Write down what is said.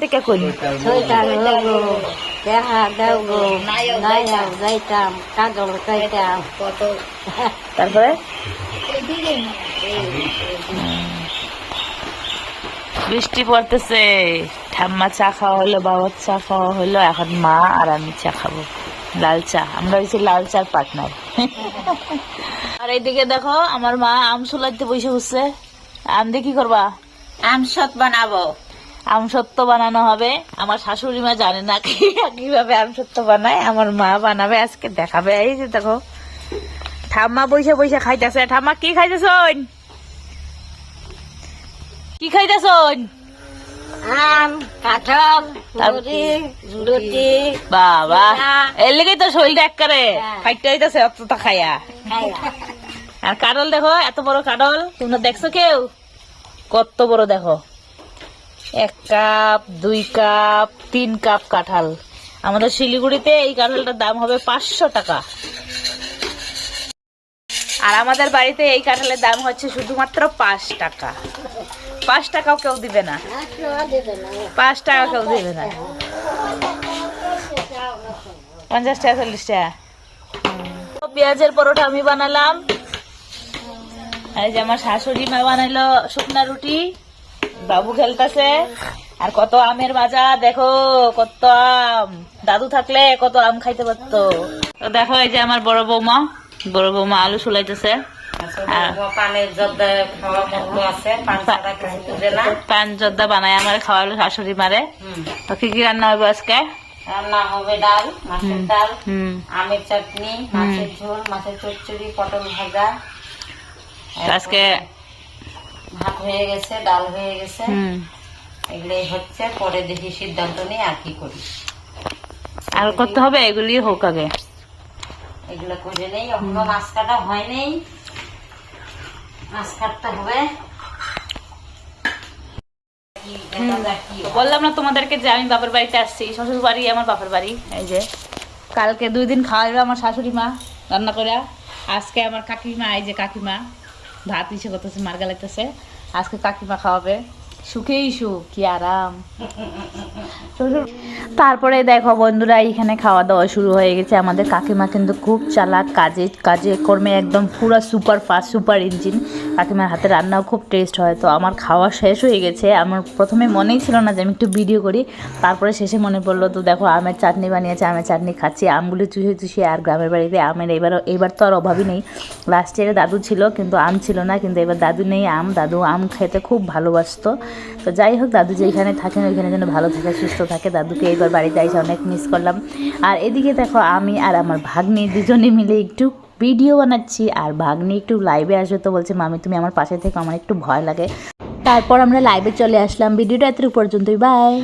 দেখা নাইয়া যাইতাম কাজল খাইতাম তারপরে বৃষ্টি পড়তেছে। ঠাম্মা চা খাওয়া হলো বাবার চা খাওয়া হলো এখন মা আর আমি চা খাব। লাল চা আমরা হয়েছি লাল চার পার্টনার। আর এইদিকে দেখো আমার মা আম সুলাইতে বসে বসছে। আম দিয়ে কি করবা? আম সত বানাবো। আম সত্য বানানো হবে। আমার শাশুড়ি মা জানে না কীভাবে আম সত্য বানায়। আমার মা বানাবে আজকে দেখাবে। এই যে দেখো ঠাম্মা বসে বসে খাইতেছে। ঠাম্মা কি খাইতেছন? কি খাইতেছন? আম কাঁঠাল মুড়ি লুচি বাবা এর লেগেই তো শরীরটা একবারে হ্যাঁ। হইতেছে অতটা খাইয়া খাইয়া আর কাডল দেখো এত বড় কাডল তোমরা দেখছ কেউ? কত বড় দেখো। এক কাপ, দুই কাপ, তিন কাপ কাঁঠাল। আমাদের শিলিগুড়িতে এই কাঁঠালটার দাম হবে পাঁচশো টাকা। আর আমাদের বাড়িতে এই কাঁঠালের দাম হচ্ছে শুধুমাত্র পাঁচ টাকা। পাঁচ টাকাও কেউ দিবে না। পাঁচ টাকা কেউ দিবে না। পঞ্চাশ টাকা, চল্লিশ টাকা। পেঁয়াজের পরোটা আমি বানালাম। এই যে আমার শাশুড়ি মা বানাইলো শুকনা রুটি। বাবু খেলতেছে। আর কত আমের ভাজা দেখো কত আম। দাদু থাকলে কত আম খাইতে পারতো। তো দেখো এই যে আমার বড় বৌমা বড় বৌমা আলু সুলাইতেছে পান জর্দা বানায় আমার খাওয়ালো শাশুড়ি মারে। তো কি কি রান্না হবে আজকে? রান্না হবে ডাল মাছের ডাল আমের চাটনি মাছের ঝোল মাছের চচ্চড়ি পটল ভাজা। আজকে ভাত হয়ে গেছে ডাল হয়ে গেছে। এগুলোই হচ্ছে পরে দেখি সিদ্ধান্ত নিই আর কি করি। আর করতে হবে এগুলি হোক আগে। এগুলো করে নেই এখনও মাছ কাটা হয় নেই। মাছ কাটতে হবে। বললাম না তোমাদেরকে যে আমি বাপের বাড়িতে আসছি শ্বশুর বাড়ি আমার বাপের বাড়ি এই যে। কালকে দুই দিন খাওয়া খাওয়াবে আমার শাশুড়ি মা রান্না করে আজকে আমার কাকিমা এই যে কাকিমা ভাত ইসে করতেছে মার গালাইতেছে। আজকে কাকিমা খাওয়াবে। সুখেই সুখ, কি আরাম। তারপরে দেখো বন্ধুরা, এখানে খাওয়া দাওয়া শুরু হয়ে গেছে। আমাদের কাকিমা কিন্তু খুব চালাক, কাজে কাজে কর্মে একদম পুরো সুপার ফাস্ট, সুপার ইঞ্জিন। কাকিমার হাতে রান্নাও খুব টেস্ট হয়। তো আমার খাওয়া শেষ হয়ে গেছে। আমার প্রথমে মনেই ছিল না যে আমি একটু ভিডিও করি। তারপরে শেষে মনে পড়ল, তো দেখো আমের চাটনি বানিয়েছে, আমের চাটনি খাচ্ছি। আমগুলো চুষে চুষে আর গ্রামের বাড়িতে আমের এবার এবার তো আর অভাবই নেই। লাস্ট ইয়ারে দাদু ছিল, কিন্তু আম ছিল না। কিন্তু এবার দাদু নেই, আম। দাদু আম খেতে খুব ভালোবাসতো। তো যাই হোক, দাদু যেখানে থাকেন, ওইখানে যেন ভালো থাকে, সুস্থ থাকে। দাদুকে এইবার বাড়িতে এসে অনেক মিস করলাম। আর এদিকে দেখো, আমি আর আমার ভাগ্নি দুজনে মিলে একটু ভিডিও বানাচ্ছি। আর ভাগ্নি একটু লাইভে আসবে তো বলছে, মামি, তুমি আমার পাশে থেকে, আমার একটু ভয় লাগে। তারপর আমরা লাইভে চলে আসলাম। ভিডিওটা এত পর্যন্তই বাই